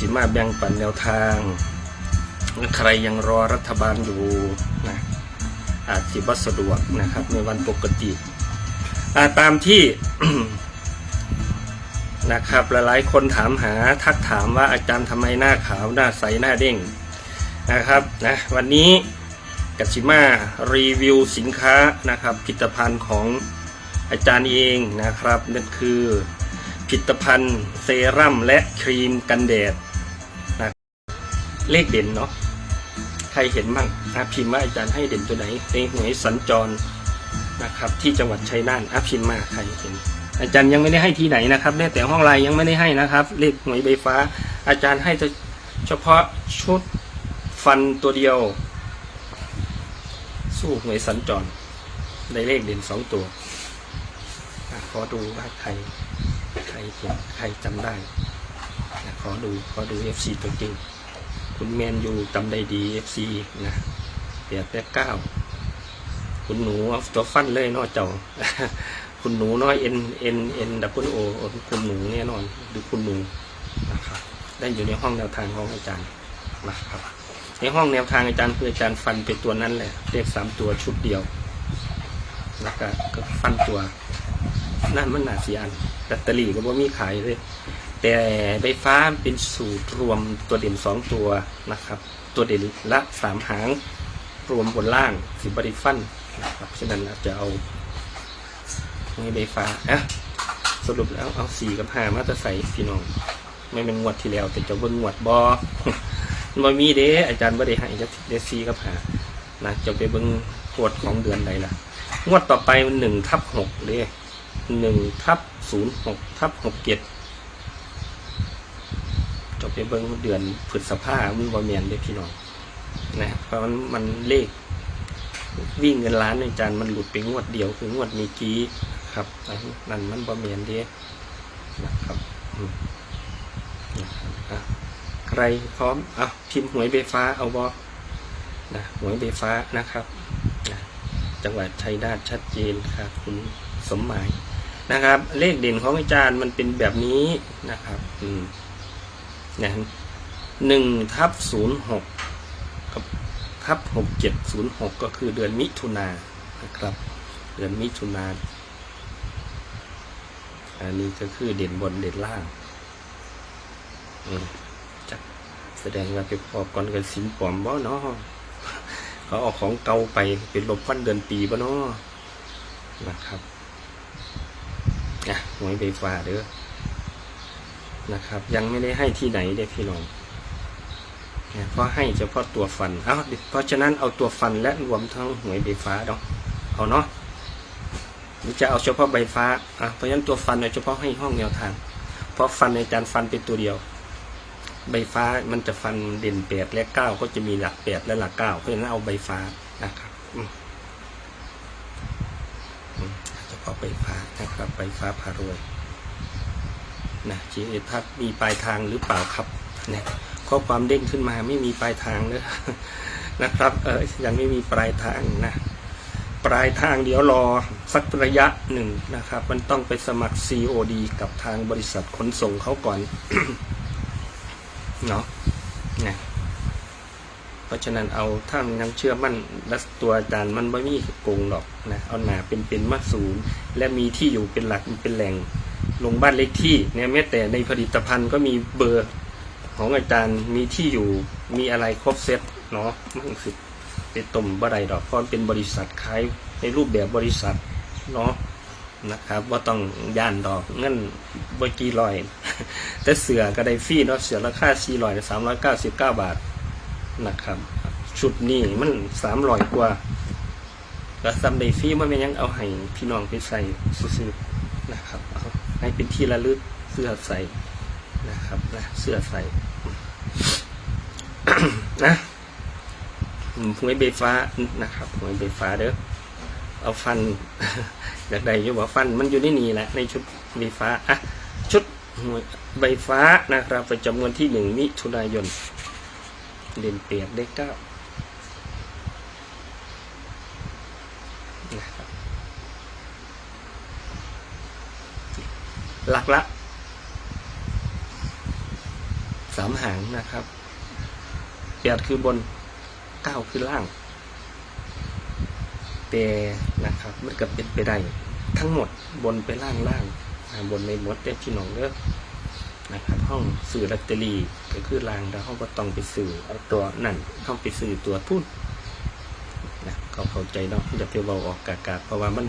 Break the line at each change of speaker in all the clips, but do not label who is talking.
สิมาแบ่งปันแนวทาง ใครยังรอรัฐบาลอยู่นะอาจสิบัสะดวกนะครับ ในวันปกติาตามที่นะครับหลายๆคนถามหาทักถามว่าอาจารย์ทำไมหน้าขาวหน้าใสหน้าเด้งนะครับนะวันนี้กัชิมารีวิวสินค้านะครับผลิตภัณฑ์ของอาจารย์เองนะครับนั่นคือผลิตภัณฑ์เซรั่มและครีมกันแดด เลขเด่นเนาะใครเห็นบ้างอาพิมพ์ว่าอาจารย์ให้เด่นตัวไหนในหวยสัญจรนะครับ ที่จังหวัดชัยนาทอาพิมพ์มาใครเห็น อาจารย์ยังไม่ได้ให้ที่ไหนนะครับแม้แต่ห้องไลน์ยังไม่ได้ให้นะครับ เลขหวยใบฟ้า อาจารย์ให้เฉพาะชุดฟันตัวเดียว สู้หวยสัญจรได้เลขเด่นสองตัวขอดูว่าใครใครเห็นใครจำได้ขอดูขอดูเอฟซีตัวจริง คุณแมนยูจำได้ดีเอฟซีนะเปียแปดเก้าคุณหนูเอาตัวฟันเลยนอเจ้าคุณหนูน้อยเอ็นเอ็นเอ็นดับเบิลโอคุณหนูแน่นอนหรือคุณหนูนะครับได้อยู่ในห้องแนวทางของอาจารย์นะครับในห้องแนวทางอาจารย์คืออาจารย์ฟันเป็นตัวนั้นแหละเลขสามตัวชุดเดียวแล้วก็ก็ฟันตัวนั่นมันหนาสีอันแบตเตอรี่ก็บ่มีขายเลย แต่ใบฟ้าเป็นสูตรรวมตัวเด่นสองตัวนะครับ ตัวเด่นละสามหาง รวมบนล่างสิบบริฟันนะครับฉะนั้นเราจะเอานี่ใบฟ้าอะสรุปแล้วเอาสี่กับห้ามาจะใส่พี่น้อง ไม่เป็นงวดที่แล้ว แต่จะเบิ่งงวดบอมันมีเด้อาจารย์บ่ได้ให้จะเดซีกับหานะจะไปเบิ่งโคดของเดือนใดล่ะ งวดต่อไปมันหนึ่งทับหกเด้หนึ่งทับศูนย์หกทับหกเจ็ด ไปเบิ่งเดือนพฤษภามันบ่แมนเด้พี่น้องนะเพราะมันมันเลขวิ่งเงินล้านอาจารย์มันหลุดไปงวดเดียวคืองวดมีกี้ครับนั่นมันบะเมียนเดียนะครับอืมนะครับใครพร้อมอะพิมพ์หวยเบฟ้าเอาบอนะหวยเบฟ้านะครับนะจังหวัดชัยนาทชัดเจนครับคุณสมหมายนะครับ เลขเด่นของอาจารย์มันเป็นแบบนี้นะครับ อืม นะหนึ่งทับศูนย์หกกับทับหกเจ็ดศูนย์หกก็คือเดือนมิถุนานะครับ เดือนมิถุนาอันนี้ก็คือเด่นบนเด่นล่างจักแสดงว่าไปพอก่อนกันสินปลอมบ่เนาะเขาเอาของเก่าไปเป็นลบวันเดือนปีบ่เนาะนะครับอะหวยใบฟ้าเด้อ นะครับ ยังไม่ได้ให้ที่ไหนเด้พี่น้องเนี่ยเพราะให้เฉพาะตัวฟันเอาเพราะฉะนั้นเอาตัวฟันและรวมทั้งหวยใบฟ้าเนาะเอาเนาะหรือจะเอาเฉพาะใบฟ้าอะเพราะฉะนั้นตัวฟันเอาเฉพาะให้ห้องแนวทาง เพราะฟันในจานฟันเป็นตัวเดียว ใบฟ้ามันจะฟันเด่นแปดและเก้าก็จะมีหลักแปดและหลักเก้าเพราะฉะนั้นเอาใบฟ้านะครับอืเฉพาะใบฟ้านะครับใบฟ้าพารวย นะจีเอพักมีปลายทางหรือเปล่าครับเนี่ยข้อความเด้งขึ้นมาไม่มีปลายทางเลยนะครับเออยังไม่มีปลายทางนะปลายทางเดี๋ยวรอสักระยะหนึ่งนะครับ มันต้องไปสมัคร COD กับทางบริษัทขนส่งเขาก่อนเนาะนะเพราะฉะนั้นเอาถ้ามันยังเชื่อมั่นและตัวอาจารย์มันไม่มีโกงหรอกนะเอาหนาเป็นเป็นมาศูนย์ และมีที่อยู่เป็นหลักเป็นแหล่ง ลงบ้านเลขที่เนี่ยแม้แต่ในผลิตภัณฑ์ก็มีเบอร์ของอาจารย์มีที่อยู่มีอะไรครบเซ็ตเนาะมันคือไปต้มบ่ไดดอกเพราะมันเป็นบริษัทขายในรูปแบบบริษัทเนาะนะครับว่าต้องย่านดอกเงินบกี่ร้อย แต่เสือก็ได้ฟรีเนาะเสือราคาสี่ร้อยสามร้อยเก้าสิบเก้าบาทนะครับ ชุดนี้มันสามร้อยกว่าแล้วซัมได้ฟรีมันเป็นยังเอาให้พี่น้องไปใส่ซื้อนะครับเอา ให้เป็นที่ระลึกเสื้อใส่นะครับนะเสื้อใส่นะมหวยใบฟ้านะครับหวยใบฟ้าเด้อเอาฟันอยากได้ยู่ว่าฟันมันอยู่ในนี่แหละในชุดใบฟ้าอะชุดหวยใบฟ้านะครับประจำวันที่หนึ่งมิถุนายนเด่นเปียกได้เก้านะครับ หลักละามหางนะครับแปดคือบนเก้าคือล่างแต่นะครับมันก็เป็นไปได้ทั้งหมดบนไปล่างล่างบนในมดได้พี่น้องเด้อนะครับห้องสื่อลอตเตอรี่ก็คือล่างแล้วห้องก็ต้องไปสื่อเอาตัวนั่นห้องไปสื่อตัวทุนนะเขาเข้าใจเนาะอย่าไปเบาออกกากาเพราะว่ามัน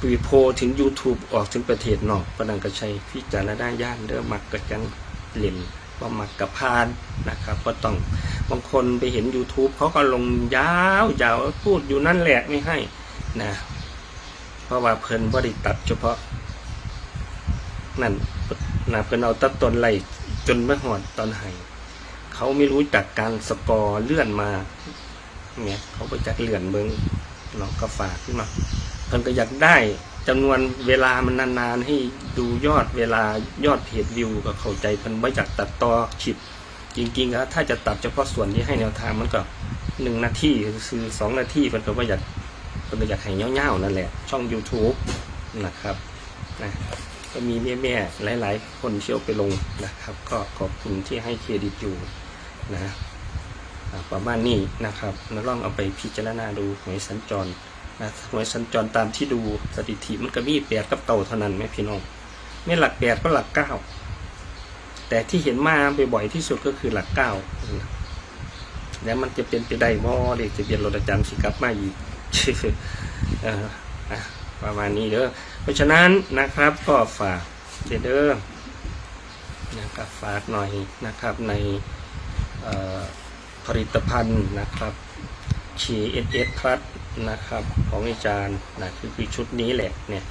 ปีโพถึง YouTube ออกถึงประเทศนอกประนังก็ใช้พิจารณาย่านเด้อมักกระจังเล่นว่ามักกระพานนะครับก็ต้องบางคนไปเห็น YouTube เขาก็ลงยาวยาวพูดอยู่นั่นแหละไม่ให้นะเพราะว่าเพิ่นบริตัดเฉพาะ นั่นนะเพิ่นเอาตัดตนไหลจนไม่หอดตอนไห้เขาไม่รู้จักการสกอร์เลื่อนมาเนี่ยเขาไปจักเลื่อนเบิงเนาะก็ฝากขึ้นมา เพิ่นก็อยากได้จำนวนเวลามันนานๆ ให้ดูยอดเวลายอดเพจวิวก็เข้าใจเพิ่นไม่อยากตัดต่อฉิบจริงๆแล้วถ้าจะตัดเฉพาะส่วนที่ให้แนวทางมันก็หนึ่งนาทีคือสองนาทีมันก็ว่าอยากมันก็อยากให้เงาๆนั่นแหละ ช่อง YouTube นะครับนะก็มีแม่ๆหลาย ๆ คนเชี่ยวไปลงนะครับ ก็ขอบคุณที่ให้เครดิตอยู่นะประมาณนี้นะครับแล้วลองเอาไปพิจารณาดูหวยสัญจร นะหวยสัญจรตามที่ดูสถิติมันก็มีแปดกับเต่าเท่านั้นไหมพี่น้องไม่หลักแปดก็หลักเก้าแต่ที่เห็นมาบ่อยๆที่สุดก็คือหลักเก้าแล้วมันจะเป็นไปได้บ่เด็กจะเปลี่ยนรถอาจารย์สิกลับมาอีกออประมาณนี้เด้อเพราะฉะนั้นนะครับก็ฝากเด้อเด้อนะครับฝากหน่อยนะครับในผลิตภัณฑ์นะครับ GSS Plus นะครับของอาจารย์นะคือคือชุดนี้แหละเนี่ย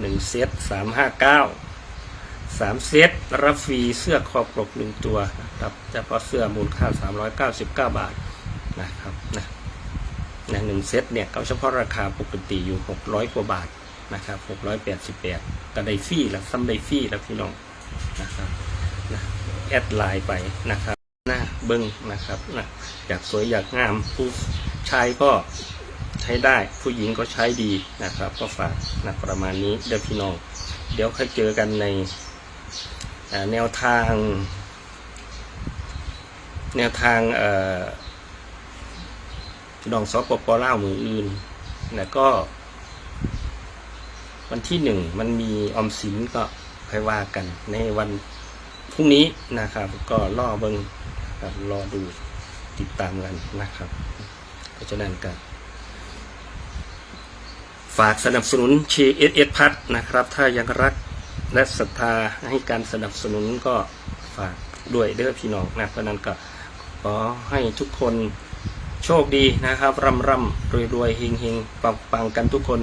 หนึ่งเซตสามห้าเก้าสามเซตรับฟรีเสื้อคอปกหนึ่งตัวนะครับเฉพาะเสื้อมูลค่า399บาทนะครับนะนะหนึ่งเซตเนี่ยก็เฉพาะราคาปกติอยู่600กว่าบาทนะครับ688ก็ไดฟรีแล้วซ้ำไดฟีแล้วพี่น้องนะครับนะแอดไลน์ไปนะครับ หน้าเบิ้งนะครับนะอยากสวยอยากงามผู้ชายก็ใช้ได้ผู้หญิงก็ใช้ดีนะครับ ก็ฝากนะประมาณนี้เดี๋ยวพี่น้อง เดี๋ยวค่อยเจอกันในแนวทาง แนวทางเอ่อดองสปปล่ามืออื่นแล้วก็ วันที่หนึ่งมันมีออมสินก็ค่อยว่ากันในวันพรุ่งนี้นะครับ ก็ล่อเบิง ครับรอดูติดตามกันนะครับ เพราะฉะนั้นก็ฝากสนับสนุน GSS พัทนะครับ ถ้ายังรักและศรัทธาให้การสนับสนุนก็ฝากด้วยเด้อพี่น้องนะเพราะนั้นก็ขอให้ทุกคนโชคดีนะครับร่ำร่ำรวยรวยเฮงเฮงปังปังกันทุกคน